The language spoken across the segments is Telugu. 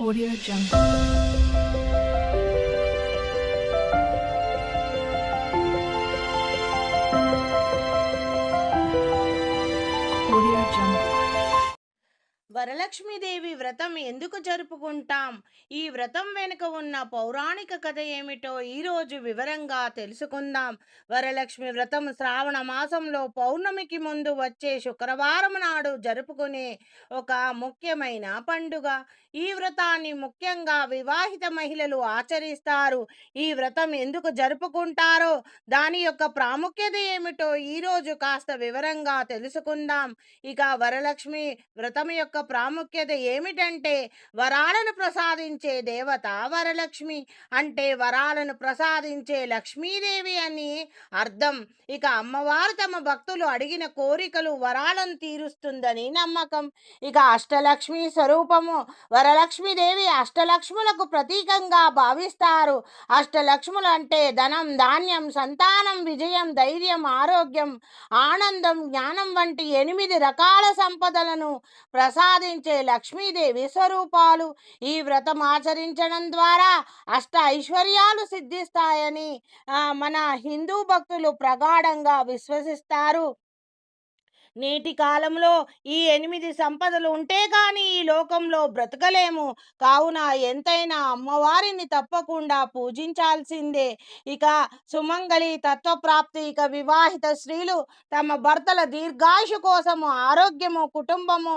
Audio Jungle. వరలక్ష్మీదేవి వ్రతం ఎందుకు జరుపుకుంటాం? ఈ వ్రతం వెనుక ఉన్న పౌరాణిక కథ ఏమిటో ఈరోజు వివరంగా తెలుసుకుందాం. వరలక్ష్మి వ్రతం శ్రావణ మాసంలో పౌర్ణమికి ముందు వచ్చే శుక్రవారం నాడు జరుపుకునే ఒక ముఖ్యమైన పండుగ. ఈ వ్రతాన్ని ముఖ్యంగా వివాహిత మహిళలు ఆచరిస్తారు. ఈ వ్రతం ఎందుకు జరుపుకుంటారో దాని యొక్క ప్రాముఖ్యత ఏమిటో ఈరోజు కాస్త వివరంగా తెలుసుకుందాం. ఇక వరలక్ష్మి వ్రతం యొక్క ప్రాముఖ్యత ఏమిటంటే వరాలను ప్రసాదించే దేవత వరలక్ష్మి. అంటే వరాలను ప్రసాదించే లక్ష్మీదేవి అని అర్థం. ఇక అమ్మవారు తమ భక్తులు అడిగిన కోరికలు వరాలను తీరుస్తుందని నమ్మకం. ఇక అష్టలక్ష్మి స్వరూపము వరలక్ష్మీదేవి అష్టలక్ష్ములకు ప్రతీకంగా భావిస్తారు. అష్టలక్ష్ములు అంటే ధనం ధాన్యం సంతానం విజయం ధైర్యం ఆరోగ్యం ఆనందం జ్ఞానం వంటి ఎనిమిది రకాల సంపదలను ప్రసాదించే లక్ష్మీదేవి స్వరూపాలు ఈ వ్రతం ఆచరించడం ద్వారా అష్ట ఐశ్వర్యాలు సిద్ధిస్తాయని మన హిందూ భక్తులు ప్రగాఢంగా విశ్వసిస్తారు. నేటి కాలంలో ఈ ఎనిమిది సంపదలు ఉంటే కానీ ఈ లోకంలో బ్రతకలేము. కావున ఎంతైనా అమ్మవారిని తప్పకుండా పూజించాల్సిందే. ఇక సుమంగళి తత్వప్రాప్తి ఇక వివాహిత స్త్రీలు తమ భర్తల దీర్ఘాయుషు కోసము ఆరోగ్యము కుటుంబము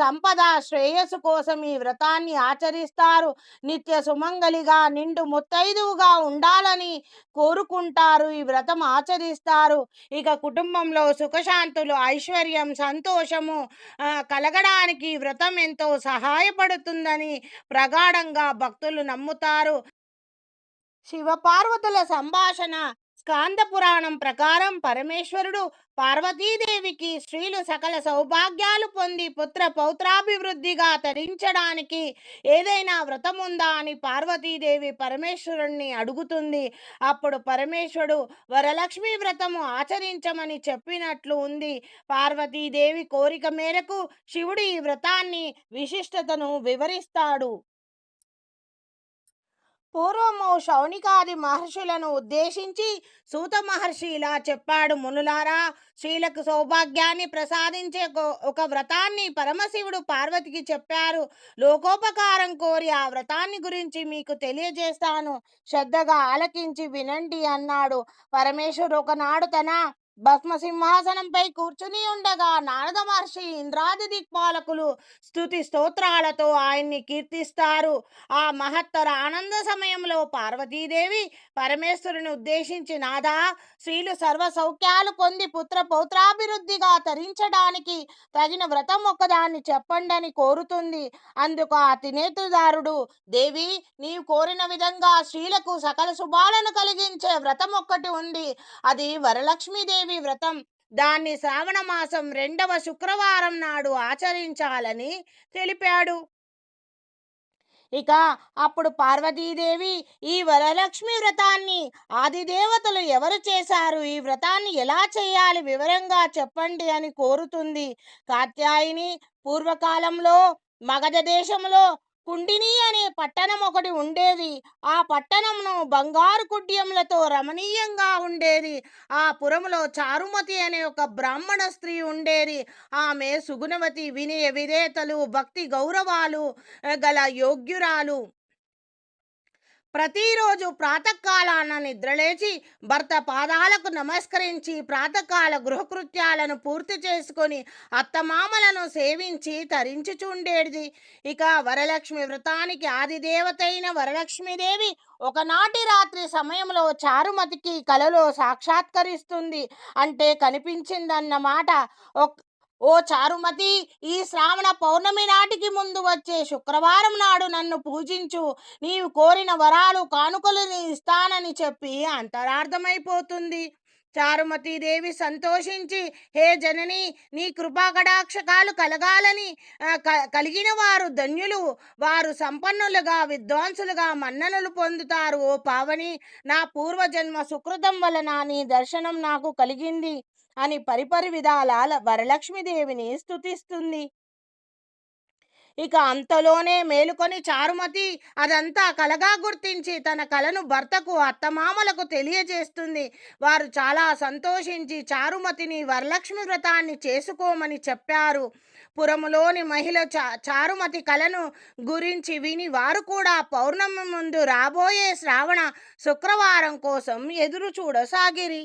సంపద శ్రేయస్సు కోసం ఈ వ్రతాన్ని ఆచరిస్తారు. నిత్య సుమంగలిగా నిండు ముత్తైదువుగా ఉండాలని కోరుకుంటారు. ఈ వ్రతం ఆచరిస్తారు. ఇక కుటుంబంలో సుఖశాంతులు ఐశ్వర్యం సంతోషము కలగడానికి వ్రతం ఎంతో సహాయపడుతుందని ప్రగాఢంగా భక్తులు నమ్ముతారు. శివపార్వతుల సంభాషణ స్కాంద పురాణం ప్రకారం పరమేశ్వరుడు పార్వతీదేవికి స్త్రీలు సకల సౌభాగ్యాలు పొంది పుత్ర పౌత్రాభివృద్ధిగా తరించడానికి ఏదైనా వ్రతం ఉందా అని పార్వతీదేవి పరమేశ్వరుణ్ణి అడుగుతుంది. అప్పుడు పరమేశ్వరుడు వరలక్ష్మి వ్రతము ఆచరించమని చెప్పినట్లు ఉంది. పార్వతీదేవి కోరిక మేరకు శివుడు ఈ వ్రతాన్ని విశిష్టతను వివరిస్తాడు. పూర్వము శౌనికాది మహర్షులను ఉద్దేశించి సూత మహర్షి ఇలా చెప్పాడు. మునులారా స్త్రీలకు సౌభాగ్యాన్ని ప్రసాదించే ఒక- వ్రతాన్ని పరమశివుడు పార్వతికి చెప్పారు. లోకోపకారం కోరి ఆ వ్రతాన్ని గురించి మీకు తెలియజేస్తాను. శ్రద్ధగా ఆలకించి వినండి అన్నాడు. పరమేశ్వరుడు ఒకనాడు తన భస్మ సింహాసనంపై కూర్చుని ఉండగా నారద మహర్షి ఇంద్రాది దిక్పాలకులు స్తుతి స్తోత్రాలతో ఆయన్ని కీర్తిస్తారు. ఆ మహత్తర ఆనంద సమయంలో పార్వతీదేవి పరమేశ్వరుని ఉద్దేశించి నాదా స్త్రీలు సర్వ సౌఖ్యాలు పొంది పుత్ర పౌత్రాభివృద్ధిగా తరించడానికి తగిన వ్రతం ఒకదాన్ని చెప్పండని కోరుతుంది. అందుకు ఆ తినేతుదారుడు దేవి నీవు కోరిన విధంగా స్త్రీలకు సకల శుభాలను కలిగించే వ్రతం ఒక్కటి ఉంది. అది వరలక్ష్మీదేవి వ్రతం. దాన్ని శ్రావణ మాసం రెండవ శుక్రవారం నాడు ఆచరించాలని తెలిపాడు. ఇక అప్పుడు పార్వతీదేవి ఈ వరలక్ష్మి వ్రతాన్ని ఆదిదేవతలు ఎవరు చేశారు? ఈ వ్రతాన్ని ఎలా చేయాలి? వివరంగా చెప్పండి అని కోరుతుంది. కాత్యాయిని పూర్వకాలంలో మగధ దేశంలో కుండిని అనే పట్టణం ఒకటి ఉండేది. ఆ పట్టణంను బంగారు కుడ్యములతో రమణీయంగా ఉండేది. ఆ పురములో చారుమతి అనే ఒక బ్రాహ్మణ స్త్రీ ఉండేది. ఆమె సుగుణవతి వినయ విధేతలు భక్తి గౌరవాలు గల యోగ్యురాలు. ప్రతిరోజు ప్రాతకాలాన నిద్రలేచి భర్త పాదాలకు నమస్కరించి ప్రాతకాల గృహకృత్యాలను పూర్తి చేసుకొని అత్తమామలను సేవించి తరించుచుండేది. ఇక వరలక్ష్మి వ్రతానికి ఆదిదేవతైన వరలక్ష్మీదేవి ఒకనాటి రాత్రి సమయంలో చారుమతికి కలలో సాక్షాత్కరిస్తుంది. అంటే కనిపించిందన్నమాట. ఒక్- ఓ చారుమతి ఈ శ్రావణ పౌర్ణమి నాటికి ముందు వచ్చే శుక్రవారం నాడు నన్ను పూజించు. నీవు కోరిన వరాలు కానుకలు నీ ఇస్తానని చెప్పి అంతరార్థమైపోతుంది. చారుమతి దేవి సంతోషించి హే జనని నీ కృపాకటాక్షకాలు కలగాలని క- కలిగిన వారు ధన్యులు. వారు సంపన్నులుగా విద్వాంసులుగా మన్ననలు పొందుతారు. ఓ పావని నా పూర్వజన్మ సుకృతం వలన నీ దర్శనం నాకు కలిగింది. అని పరిపరి విధాల వరలక్ష్మీదేవిని స్థుతిస్తుంది ఇక అంతలోనే మేలుకొని చారుమతి అదంతా కలగా గుర్తించి తన కలను భర్తకు అత్తమామలకు తెలియజేస్తుంది. వారు చాలా సంతోషించి చారుమతిని వరలక్ష్మి వ్రతాన్ని చేసుకోమని చెప్పారు. పురములోని మహిళ చా చారుమతి కలను గురించి విని వారు కూడా పౌర్ణమి ముందు రాబోయే శ్రావణ శుక్రవారం కోసం ఎదురు చూడసాగిరి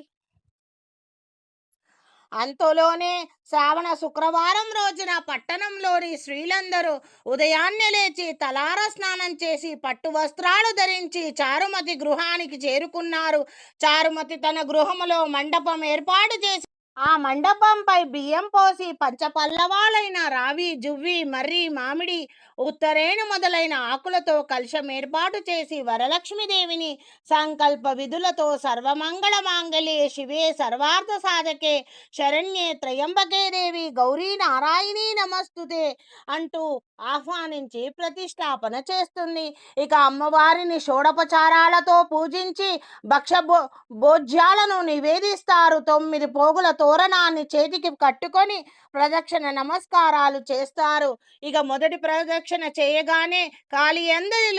అంతలోనే శ్రావణ శుక్రవారం రోజున పట్టణంలోని స్త్రీలందరూ ఉదయాన్నే లేచి తలార స్నానం చేసి పట్టు వస్త్రాలు ధరించి చారుమతి గృహానికి చేరుకున్నారు. చారుమతి తన గృహములో మండపం ఏర్పాటు చేసి ఆ మండపంపై బియ్యం పోసి పంచపల్లవాలైన రావి జువ్వి మర్రి మామిడి ఉత్తరేణు మొదలైన ఆకులతో కలుషం ఏర్పాటు చేసి వరలక్ష్మీదేవిని సంకల్ప విధులతో సర్వమంగళ మాంగళ్యే శివే సర్వార్థ సాధకే శరణ్యే త్రయంబకే దేవి గౌరీ నారాయణీ నమస్తుతే అంటూ ఆహ్వానించి ప్రతిష్టాపన చేస్తుంది. ఇక అమ్మవారిని షోడపచారాలతో పూజించి భక్ష భో భోజ్యాలను నివేదిస్తారు. తొమ్మిది పోగులతో తోరణాన్ని చేతికి కట్టుకొని ప్రదక్షిణ నమస్కారాలు చేస్తారు. ఇక మొదటి ప్రదక్షిణ చేయగానే కాలి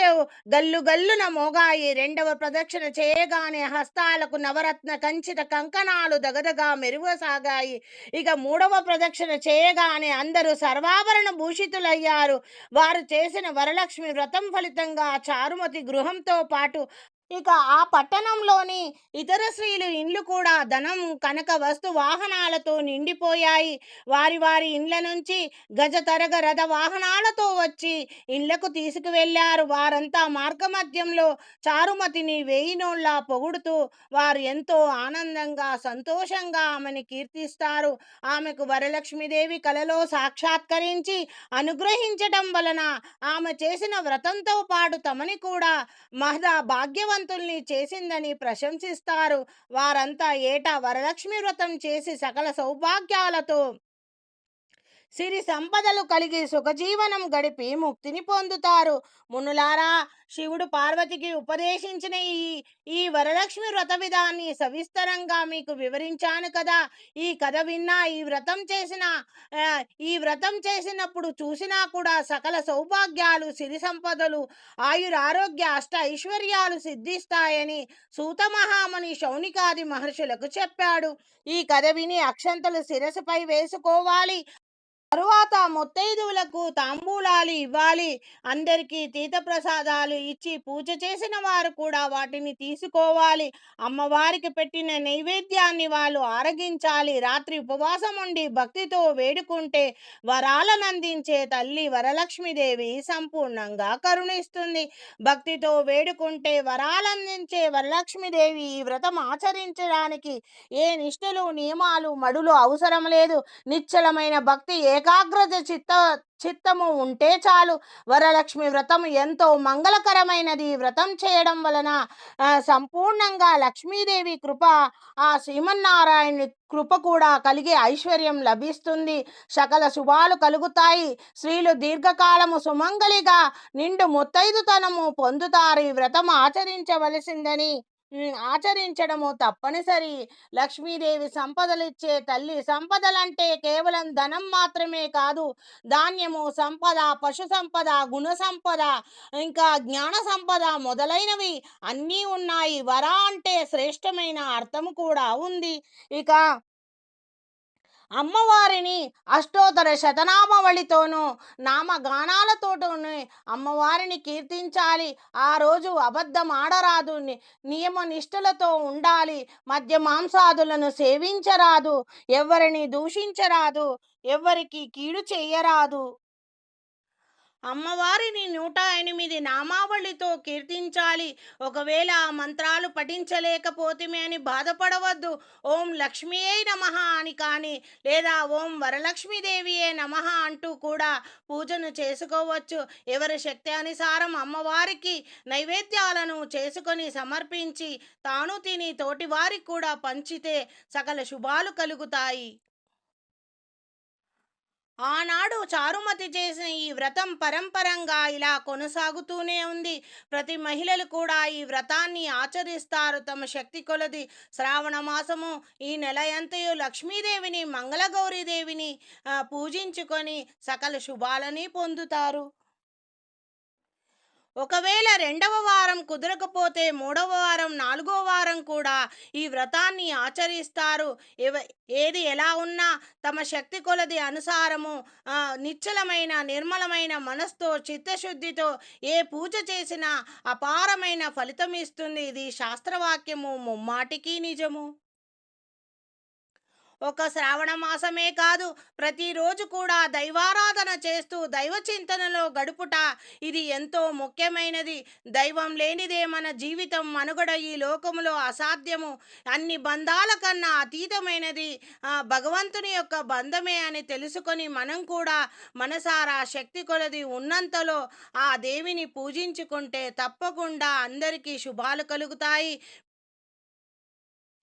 లేవు. గల్లు గల్లున మోగాయి. రెండవ ప్రదక్షిణ చేయగానే హస్తాలకు నవరత్న కంచిత కంకణాలు దగదగా మెరుగసాగాయి. ఇక మూడవ ప్రదక్షిణ చేయగానే అందరూ సర్వాభరణ భూషితులయ్యారు. వారు చేసిన వరలక్ష్మి వ్రతం ఫలితంగా చారుమతి గృహంతో పాటు ఇక ఆ పట్టణంలోని ఇతర స్త్రీలు ఇండ్లు కూడా ధనం కనక వస్తు వాహనాలతో నిండిపోయాయి. వారి వారి ఇండ్ల నుంచి గజ తరగ రథ వాహనాలతో వచ్చి ఇళ్ళకు తీసుకువెళ్ళారు వారంతా మార్గమధ్యంలో చారుమతిని వేయినోళ్ళ పొగుడుతూ వారు ఎంతో ఆనందంగా సంతోషంగా ఆమెని కీర్తిస్తారు. ఆమెకు వరలక్ష్మీదేవి కలలో సాక్షాత్కరించి అనుగ్రహించటం వలన ఆమె చేసిన వ్రతంతో పాటు తమని కూడా మహదా భాగ్యవంతుల్ని చేసిందని ప్రశంసిస్తారు. వారంతా ఏటా వరలక్ష్మి వ్రతం చేసి సకల సౌభాగ్యాలతో సిరి సంపదలు కలిగి సుఖజీవనం గడిపి ముక్తిని పొందుతారు. మునులారా శివుడు పార్వతికి ఉపదేశించిన ఈ ఈ వరలక్ష్మి వ్రత విధాన్ని సవిస్తరంగా మీకు వివరించాను కదా. ఈ కథ విన్నా ఈ వ్రతం చేసిన ఈ వ్రతం చేసినప్పుడు చూసినా కూడా సకల సౌభాగ్యాలు సిరి సంపదలు ఆయురారోగ్య అష్ట ఐశ్వర్యాలు సిద్ధిస్తాయని సూత మహాముని శౌనికాది మహర్షులకు చెప్పాడు. ఈ కథ విని అక్షంతలు శిరసుపై వేసుకోవాలి. తరువాత ముత్తైదువులకు తాంబూలాలు ఇవ్వాలి. అందరికీ తీర్థ ప్రసాదాలు ఇచ్చి పూజ చేసిన వారు కూడా వాటిని తీసుకోవాలి. అమ్మవారికి పెట్టిన నైవేద్యాన్ని వాళ్ళు ఆరగించాలి. రాత్రి ఉపవాసం ఉండి భక్తితో వేడుకుంటే వరాలను అందించే తల్లి వరలక్ష్మీదేవి సంపూర్ణంగా కరుణిస్తుంది. భక్తితో వేడుకుంటే వరాలందించే వరలక్ష్మీదేవి ఈ వ్రతం ఆచరించడానికి ఏ నిష్ఠలు నియమాలు మడులు అవసరం లేదు. నిశ్చలమైన భక్తి ఏకాగ్రత చిత్త చిత్తము ఉంటే చాలు. వరలక్ష్మి వ్రతం ఎంతో మంగళకరమైనది. వ్రతం చేయడం వలన సంపూర్ణంగా లక్ష్మీదేవి కృప ఆ శ్రీమన్నారాయణి కృప కూడా కలిగే ఐశ్వర్యం లభిస్తుంది. సకల శుభాలు కలుగుతాయి. స్త్రీలు దీర్ఘకాలము సుమంగళిగా నిండు ముత్తైదుతనము పొందుతారు. ఈ వ్రతం ఆచరించవలసిందని ఆచరించడము తప్పనిసరి. లక్ష్మీదేవి సంపదలిచ్చే తల్లి సంపదలంటే కేవలం ధనం మాత్రమే కాదు. ధాన్యము సంపద పశు సంపద గుణ సంపద ఇంకా జ్ఞాన సంపద మొదలైనవి అన్నీ ఉన్నాయి. వర అంటే శ్రేష్టమైన అర్థము కూడా ఉంది. ఇక అమ్మవారిని అష్టోత్తర శతనామవళితోనూ నామగానాలతోటూనే అమ్మవారిని కీర్తించాలి. ఆ రోజు అబద్ధం ఆడరాదు. నియమ నిష్ఠలతో ఉండాలి. మద్య మాంసాదులను సేవించరాదు. ఎవరిని దూషించరాదు. ఎవరికి కీడు చెయ్యరాదు. అమ్మవారిని నూట ఎనిమిది నామావళితో కీర్తించాలి. ఒకవేళ ఆ మంత్రాలు పఠించలేకపోతిమే అని బాధపడవద్దు. ఓం లక్ష్మీయే నమః అని కానీ లేదా ఓం వరలక్ష్మీదేవియే నమః అంటూ కూడా పూజను చేసుకోవచ్చు. ఎవరి శక్తి అనుసారం అమ్మవారికి నైవేద్యాలను చేసుకొని సమర్పించి తాను తిని తోటివారికి కూడా పంచితే సకల శుభాలు కలుగుతాయి. ఆనాడు చారుమతి చేసిన ఈ వ్రతం పరంపరంగా ఇలా కొనసాగుతూనే ఉంది. ప్రతి మహిళలు కూడా ఈ వ్రతాన్ని ఆచరిస్తారు. తమ శక్తి కొలది శ్రావణ మాసము ఈ నెల ఎంతయు లక్ష్మీదేవిని మంగళగౌరీదేవిని పూజించుకొని సకల శుభాలని పొందుతారు. ఒకవేళ రెండవ వారం కుదరకపోతే మూడవ వారం నాలుగో వారం కూడా ఈ వ్రతాన్ని ఆచరిస్తారు. ఎవ ఏది ఎలా ఉన్నా తమ శక్తి కొలది అనుసారము నిశ్చలమైన నిర్మలమైన మనస్తో చిత్తశుద్ధితో ఏ పూజ చేసినా అపారమైన ఫలితం ఇస్తుంది. ఇది శాస్త్రవాక్యము ముమ్మాటికి నిజము. ఒక శ్రావణ మాసమే కాదు ప్రతిరోజు కూడా దైవారాధన చేస్తూ దైవ చింతనలో గడుపుట ఇది ఎంతో ముఖ్యమైనది. దైవం లేనిదే మన జీవితం మనుగడ ఈ లోకములో అసాధ్యము. అన్ని బంధాల కన్నా అతీతమైనది ఆ, భగవంతుని యొక్క బంధమే అని తెలుసుకొని మనం కూడా మనసారా శక్తి కొలది ఉన్నంతలో ఆ దేవిని పూజించుకుంటే తప్పకుండా అందరికీ శుభాలు కలుగుతాయి.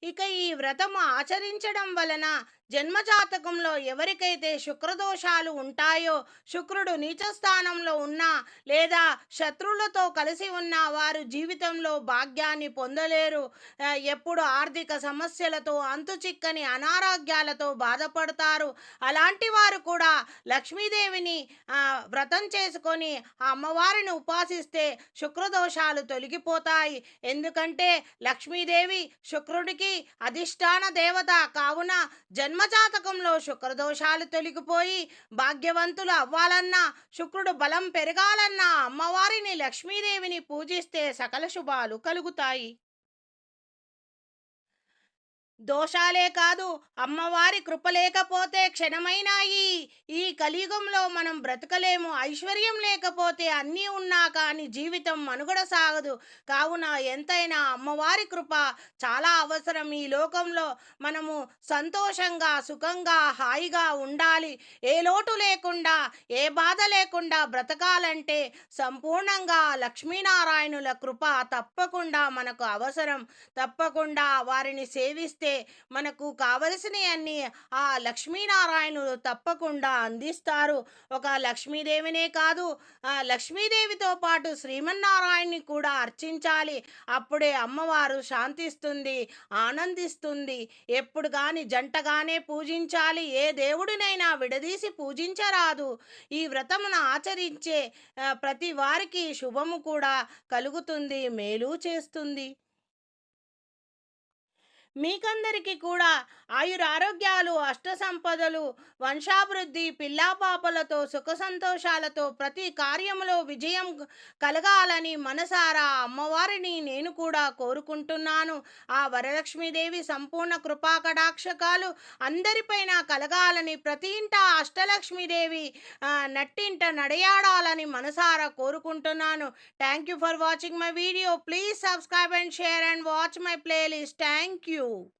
ఇక ఈ వ్రతం ఆచరించడం వలన జన్మజాతకంలో ఎవరికైతే శుక్రదోషాలు ఉంటాయో శుక్రుడు నీచస్థానంలో ఉన్నా లేదా శత్రువులతో కలిసి ఉన్న వారు జీవితంలో భాగ్యాన్ని పొందలేరు. ఎప్పుడు ఆర్థిక సమస్యలతో అంతు చిక్కని అనారోగ్యాలతో బాధపడతారు. అలాంటి వారు కూడా లక్ష్మీదేవిని వ్రతం చేసుకొని ఆ అమ్మవారిని ఉపాసిస్తే శుక్రదోషాలు తొలగిపోతాయి. ఎందుకంటే లక్ష్మీదేవి శుక్రుడికి అధిష్టాన దేవత. కావున జన్మ జన్మజాతకంలో శుక్రదోషాలు తొలగిపోయి భాగ్యవంతులు అవ్వాలన్నా శుక్రుడు బలం పెరగాలన్నా అమ్మవారిని లక్ష్మీదేవిని పూజిస్తే సకల శుభాలు కలుగుతాయి. దోషాలే కాదు అమ్మవారి కృప లేకపోతే క్షణమైనాయి. ఈ ఈ కలియుగంలో మనం బ్రతకలేము ఐశ్వర్యం లేకపోతే అన్నీ ఉన్నా కానీ జీవితం మనుగడ సాగదు. కావున ఎంతైనా అమ్మవారి కృప చాలా అవసరం. ఈ లోకంలో మనము సంతోషంగా సుఖంగా హాయిగా ఉండాలి. ఏ లోటు లేకుండా ఏ బాధ లేకుండా బ్రతకాలంటే సంపూర్ణంగా లక్ష్మీనారాయణుల కృప తప్పకుండా మనకు అవసరం. తప్పకుండా వారిని సేవిస్తే మనకు కావలసినవన్నీ ఆ లక్ష్మీనారాయణులు తప్పకుండా అందిస్తారు. ఒక లక్ష్మీదేవినే కాదు ఆ లక్ష్మీదేవితో పాటు శ్రీమన్నారాయణ్ణి కూడా అర్చించాలి. అప్పుడే అమ్మవారు శాంతిస్తుంది ఆనందిస్తుంది. ఎప్పుడు కానీ జంటగానే పూజించాలి. ఏ దేవుడినైనా విడదీసి పూజించరాదు. ఈ వ్రతమును ఆచరించే ప్రతి వారికి శుభము కూడా కలుగుతుంది మేలు చేస్తుంది. మీకందరికీ కూడా ఆయుర ఆరోగ్యాలు అష్ట సంపదలు వంశాభివృద్ధి పిల్లాపాపలతో సుఖ సంతోషాలతో ప్రతి కార్యములో విజయం కలగాలని మనసారా అమ్మవారిని నేను కూడా కోరుకుంటున్నాను. ఆ వరలక్ష్మీదేవి సంపూర్ణ కృపా కటాక్షకాలు అందరిపైన కలగాలని ప్రతి ఇంట అష్టలక్ష్మీదేవి నట్టింట నడయాడాలని మనసారా కోరుకుంటున్నాను. Thank you for watching my video. Please subscribe and share and watch my playlist. Thank you. you.